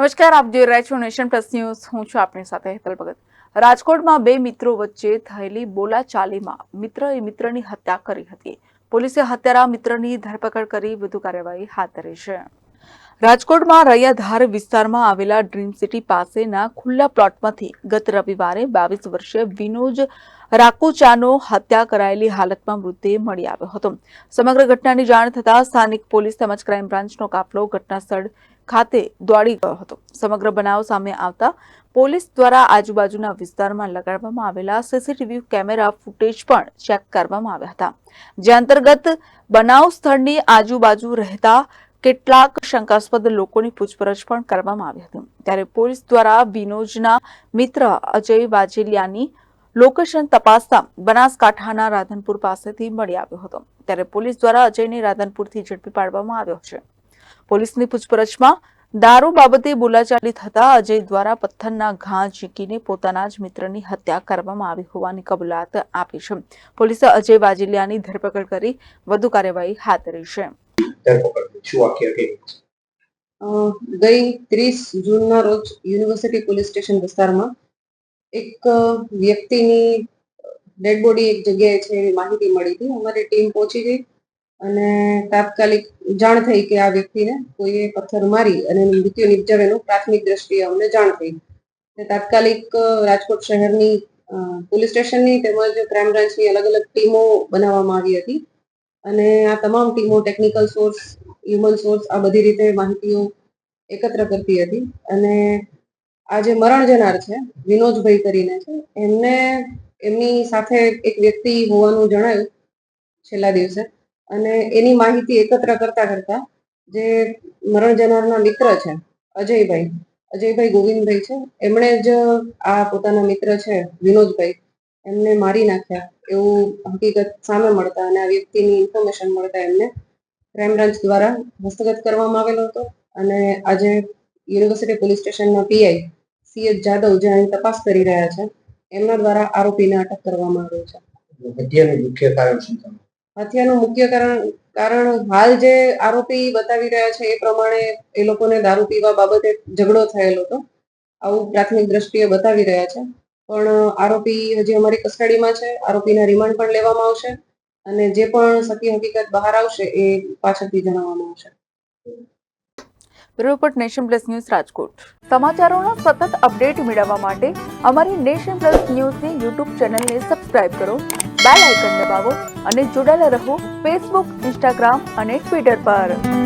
નમસ્કાર, આપ જોઈ રહ્યા છો નેશન પ્લસ ન્યૂઝ. હું છું આપની સાથે હેતલ ભગત. રાજકોટમાં બે મિત્રો વચ્ચે થયેલી બોલાચાલીમાં મિત્રએ મિત્રની હત્યા કરી હતી. પોલીસે હત્યારા મિત્રની ધરપકડ કરી વધુ કાર્યવાહી હાથ ધરી છે. રાજકોટમાં રૈયાધાર વિસ્તારમાં આવેલા ડ્રીમ સિટી પાસેના ખુલ્લા પ્લોટમાંથી ગત રવિવારે બાવીસ વર્ષીય વિનોજ રાકુચાનો હત્યા કરાયેલી હાલતમાં મૃતદેહ મળી આવ્યો હતો. સમગ્ર ઘટનાની જાણ થતાં સ્થાનિક પોલીસ તેમજ ક્રાઇમ બ્રાન્ચનો કાફલો ઘટના સ્થળ ખાતે દોડી ગયો હતો. સમગ્ર બનાવ સામે આવતા પોલીસ દ્વારા આજુબાજુના વિસ્તારમાં લગાડવામાં આવેલા સીસીટીવી કેમેરા ફૂટેજ પણ ચેક કરવામાં આવ્યા હતા. જે અંતર્ગત બનાવ સ્થળની આજુબાજુ રહેતા કેટલાક શંકાસ્પદ લોકોની પૂછપરછ પણ કરવામાં આવી હતી. ત્યારે પોલીસ દ્વારા વિનોજના મિત્ર અજય વાજેલિયાની લોકેશન તપાસતા બનાસકાંઠાના રાધનપુર પાસેથી મળી આવ્યો હતો. ત્યારે પોલીસ દ્વારા અજયને રાધનપુરથી ઝડપી પાડવામાં આવ્યો છે. પોલીસની પૂછપરછમાં દારૂ બાબતે બોલાચાલી થતા અજય દ્વારા પથ્થરના ઘા ઝીકીને પોતાના જ મિત્રની હત્યા કરવામાં આવી હોવાની કબૂલાત આપી છે. પોલીસે અજય વાજેલિયાની ધરપકડ કરી વધુ કાર્યવાહી હાથ ધરી છે. ગઈ ત્રીસ જૂનના રોજ યુનિવર્સિટી પોલીસ સ્ટેશન વિસ્તારમાં એક વ્યક્તિની ડેડ બોડી એક જગ્યાએ છે એવી માહિતી મળી હતી. અમારી ટીમ પહોંચી ગઈ અને તાત્કાલિક જાણ થઈ કે આ વ્યક્તિને કોઈએ પથ્થર મારી અને મૃત્યુ નિપજાવેલું પ્રાથમિક દ્રષ્ટિએ અમને જાણ થઈ. તાત્કાલિક રાજકોટ શહેરની પોલીસ સ્ટેશનની તેમજ ક્રાઇમ બ્રાન્ચની અલગ અલગ ટીમો બનાવવામાં આવી હતી. અને આ તમામ ટીમો ટેકનિકલ સોર્સ હ્યુમન સોર્સ આ બધી રીતે માહિતીઓ એકત્ર કરતી હતી. અને આ જે મરણ જનાર છે, વિનોદભાઈ કરીને છે, એમને, એમની સાથે એક વ્યક્તિ હોવાનું જણાયું છેલ્લા દિવસે. અને એની માહિતી એકત્ર કરતા કરતા જે મરણ જનારના મિત્ર છે, અજયભાઈ અજયભાઈ ગોવિંદભાઈ છે, એમણે જ આ પોતાના મિત્ર છે, વિનોદભાઈ એમને મારી નાખ્યા. એવું હકીકત સામે મળતા અને આ વ્યક્તિની ઇન્ફોર્મેશન મળતા એમને ક્રાઇમ બ્રાન્ચ દ્વારા હસ્તગત કરવામાં આવેલો હતો. અને આજે યુનિવર્સિટી પોલીસ સ્ટેશનના પીઆઈ સી એચ જાદવ જે અહીં તપાસ કરી રહ્યા છે એમના દ્વારા આરોપીને અટક કરવામાં આવ્યો છે. હત્યાનું મુખ્ય કારણ શું હત્યાનું મુખ્ય કારણ કારણ હાલ જે આરોપી બતાવી રહ્યા છે એ પ્રમાણે એ લોકોને દારૂ પીવા બાબતે ઝઘડો થયેલો હતો. આવું પ્રાથમિક દ્રષ્ટિએ બતાવી રહ્યા છે. પણ આરોપી હજી અમારી કસ્ટડીમાં છે. આરોપીના રિમાન્ડ પણ લેવામાં આવશે અને જે પણ સત્ય હકીકત બહાર આવશે એ પાછળથી જણાવવામાં આવશે. Bureau report nation plus news Rajkot. સમાચારોનો સતત અપડેટ મેળવવા માટે અમારી નેશન પ્લસ ન્યૂઝની યુટ્યુબ ચેનલને સબસ્ક્રાઇબ કરો, બેલ આઇકન દબાવો અને જોડાયેલા રહો ફેસબુક, ઇન્સ્ટાગ્રામ અને ટ્વિટર પર.